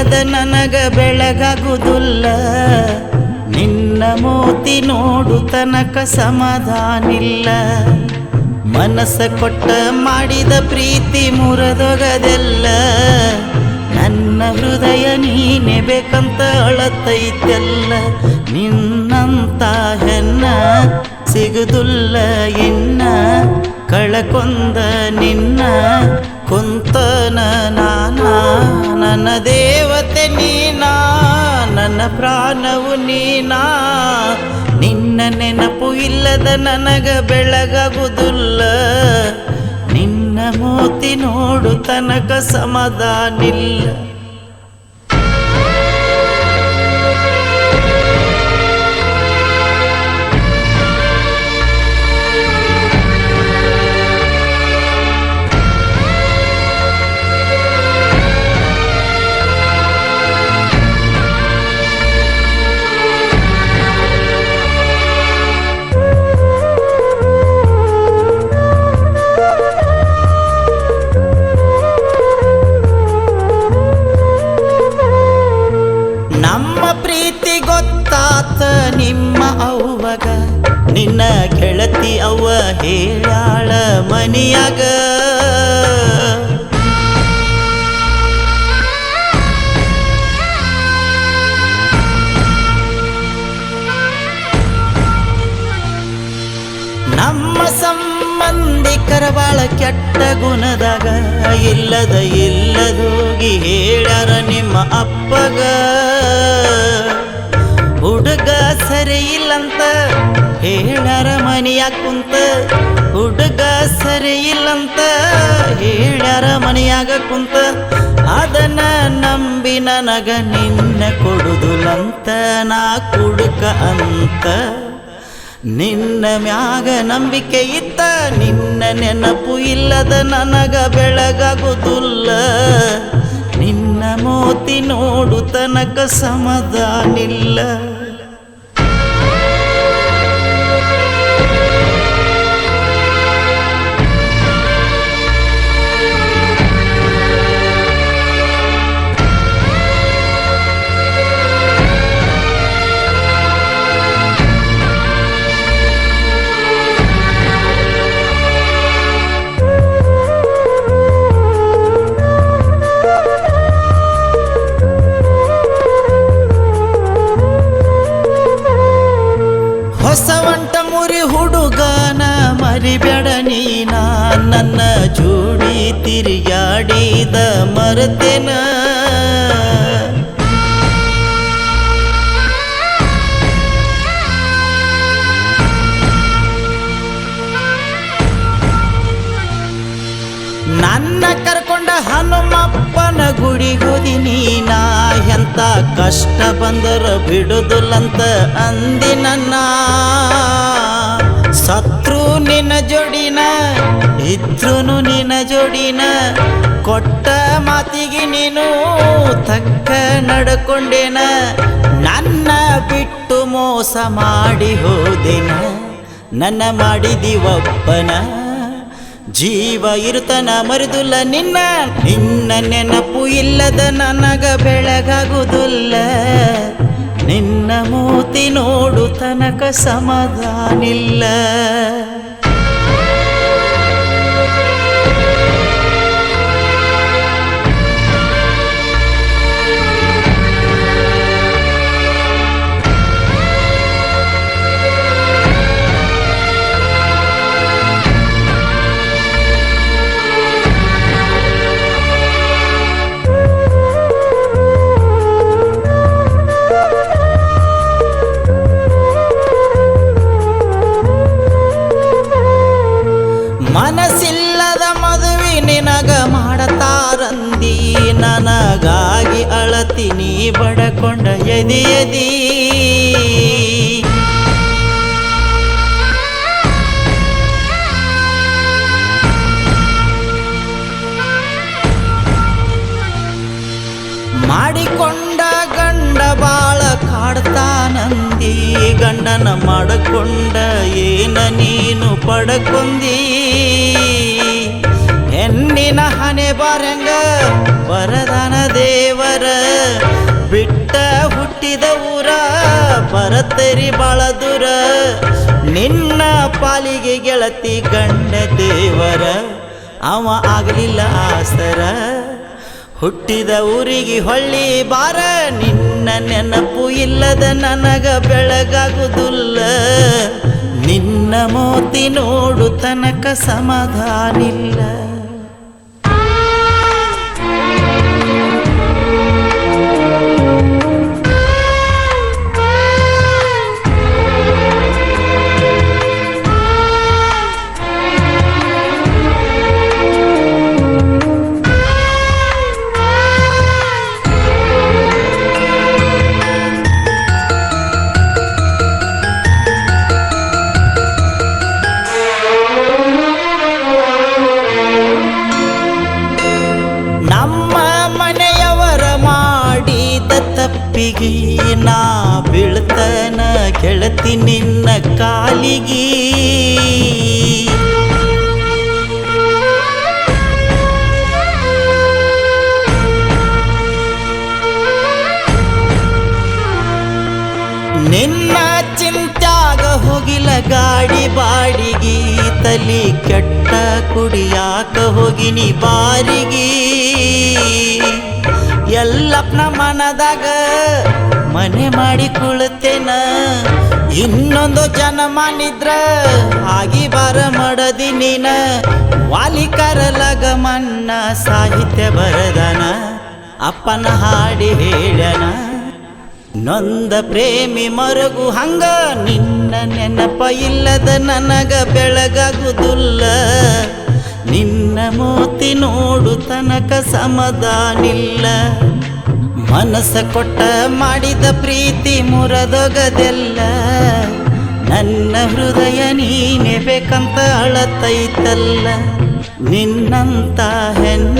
ಇಲ್ಲದ ನನಗ ಬೆಳಗಾಗುವುದಿಲ್ಲ ನಿನ್ನ ಮೋತಿ ನೋಡು ತನಕ ಸಮಾಧಾನಿಲ್ಲ. ಮನಸ್ಸ ಕೊಟ್ಟ ಮಾಡಿದ ಪ್ರೀತಿ ಮುರಿದೊಗದೆಲ್ಲ. ನನ್ನ ಹೃದಯ ನೀನೆ ಬೇಕಂತ ಅಳತೈತೆಲ್ಲ. ನಿನ್ನಂತ ಹೆನ್ನ ಸಿಗುದಿಲ್ಲ ಇನ್ನ ಕಳಕೊಂದ ನಿನ್ನ ಕುಂತನ ನಾನ, ನನ್ನ ದೇವತೆ ನೀನಾ, ನನ್ನ ಪ್ರಾಣವು ನೀನಾ. ನಿನ್ನ ನೆನಪು ಇಲ್ಲದ ನನಗ ಬೆಳಗಾಗುವುದಿಲ್ಲ ನಿನ್ನ ಮೋತಿ ನೋಡು ತನಕ ಸಮಾಧಾನಿಲ್ಲ ನಮ್ಮ ಪ್ರೀತಿ ಗೊತ್ತಾತ ನಿಮ್ಮ ಅವ್ವಗ. ನಿನ್ನ ಗೆಳತಿ ಅವ್ವ ಹೇಳಾಳ ಮನಿಯಾಗ. ನಮ್ಮ ಸಂಬಂಧಿಕರ ಬಾಳ ಕೆಟ್ಟ ಗುಣದಾಗ ಇಲ್ಲದ ಇಲ್ಲದೋಗಿ ಹೇಳ್ಯಾರ ನಿಮ್ಮ ಅಪ್ಪಗ. ಕುಂತ ಹುಡುಗ ಸರಿ ಇಲ್ಲಂತ ಹೇಳ್ಯಾರ ಮನೆಯಾಗ ಕುಂತ. ಅದನ್ನ ನಂಬಿ ನನಗ ನಿನ್ನ ಕೊಡುದುಲಂತ ನಾ ಕುಡುಕ ಅಂತ. ನಿನ್ನ ಮ್ಯಾಗ ನಂಬಿಕೆ ಇತ್ತ, ನಿನ್ನ ನೆನಪು ಇಲ್ಲದ ನನಗ ಬೆಳಗಾಗುದಿಲ್ಲ. ನಿನ್ನ ಮೋತಿ ನೋಡು ತನಕ ಸಮಾಧಾನಿಲ್ಲ ಮರತೆನ ನನ್ನ ಕರ್ಕೊಂಡ ಹನುಮಪ್ಪನ ಗುಡಿಗೋದಿ ನೀನ? ಎಂತ ಕಷ್ಟ ಬಂದರ ಬಿಡುದುಲ್ಲಂತ ಅಂದಿ ನನ್ನ ಸತ್ರು ನಿನ್ನ ಜೋಡಿನ ಇದ್ರುನು ನಿನ್ನ ಜೋಡಿನ, ಕೊಟ್ಟ ಮಾತಿಗೆ ನೀನು ತಕ್ಕ ನಡ್ಕೊಂಡೇನ, ನನ್ನ ಬಿಟ್ಟು ಮೋಸ ಮಾಡಿ ಹೋದೆನ, ನನ್ನ ಮಾಡಿದಿವಪ್ಪನ. ಜೀವ ಇರುತನ ಮರಿದುಲ್ಲ ನಿನ್ನ ನಿನ್ನ ನೆನಪು ಇಲ್ಲದ ನನಗ ಬೆಳಗಾಗುವುದಿಲ್ಲ ನಿನ್ನ ಮೂತಿ ನೋಡು ತನಕ ಸಮಾಧಾನಿಲ್ಲ ನನಗಾಗಿ ಅಳತಿನಿ ಬಡಕೊಂಡ ಎದಿ ಎದಿ. ಮಾಡಿಕೊಂಡ ಗಂಡ ಬಾಳ ಕಾಡ್ತಾನಂದಿ, ಗಂಡನ ಮಾಡಕೊಂಡ ಏನ ನೀನು ಪಡಕೊಂದಿ. ಹೆಣ್ಣಿನ ಹಣೆ ಬಾರಂಗ ವರದಾನ ದೇವರ ಬಿಟ್ಟ ಹುಟ್ಟಿದ ಊರ ಪರತರಿ ಬಾಳ ದೂರ. ನಿನ್ನ ಪಾಲಿಗೆ ಗೆಳತಿ ಗಂಡ ದೇವರ, ಅವ ಆಗಲಿಲ್ಲ ಆಸರ. ಹುಟ್ಟಿದ ಊರಿಗೆ ಹೊಳ್ಳಿ ಬಾರ, ನಿನ್ನ ನೆನಪು ಇಲ್ಲದ ನನಗ ಬೆಳಗಾಗುವುದಿಲ್ಲ ನಿನ್ನ ಮೋತಿ ನೋಡು ತನಕ ಸಮಾಧಾನಿಲ್ಲ. ತಪ್ಪಿಗೆ ನಾ ಬೀಳ್ತನ ಗೆಳತಿ ನಿನ್ನ ಕಾಲಿಗಿ. ನಿನ್ನ ಚಿಂತ್ಯಾಗ ಹೋಗಿಲ್ಲ ಗಾಡಿ ಬಾಡಿಗಿ, ತಲಿ ಕೆಟ್ಟ ಕುಡಿಯಾಕ ಹೋಗಿನಿ ಬಾರಿಗೆ. ಎಲ್ಲಪ್ಪನ ಮನದಾಗ ಮನೆ ಮಾಡಿ ಕುಳತೇನ. ಇನ್ನೊಂದು ಜನ್ಮನಿದ್ರ ಆಗಿ ಬರ ಮಾಡದಿ ನೀನ. ವಾಲಿಕರಲಗ ಮನ್ನ ಸಾಹಿತ್ಯ ಬರದನ. ಅಪ್ಪನ ಹಾಡಿ ಹೇಳನ ನೊಂದ ಪ್ರೇಮಿ ಮರಗು ಹಂಗ ನಿನ್ನ ನೆನಪ ಇಲ್ಲದ ನನಗ ಬೆಳಗಾಗುದಿಲ್ಲ. ನೋಡು ತನಕ ಸಮದಾನಿಲ್ಲ. ಮನಸ ಕೊಟ್ಟ ಮಾಡಿದ ಪ್ರೀತಿ ಮುರದೊಗದೆಲ್ಲ. ನನ್ನ ಹೃದಯ ನೀನೆ ಬೇಕಂತ ಅಳತೈತಲ್ಲ. ನಿನ್ನಂತ ಹೆಣ್ಣ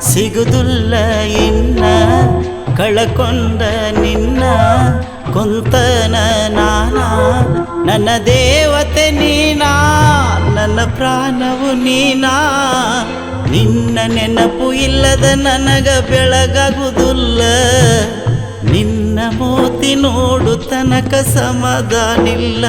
ಸಿಗುದುಲ್ಲ ಇನ್ನ. ಕಳಕೊಂಡ ನಿನ್ನ ಕುಂತನ ನಾನ, ನನ್ನ ದೇವತೆ ನೀನಾ, ನನ್ನ ಪ್ರಾಣವು ನೀನಾ. ನಿನ್ನ ನೆನಪು ಇಲ್ಲದ ನನಗ ಬೆಳಗಾಗುವುದಿಲ್ಲ ನಿನ್ನ ಮೋತಿ ನೋಡು ತನಕ ಸಮಾಧಾನಿಲ್ಲ.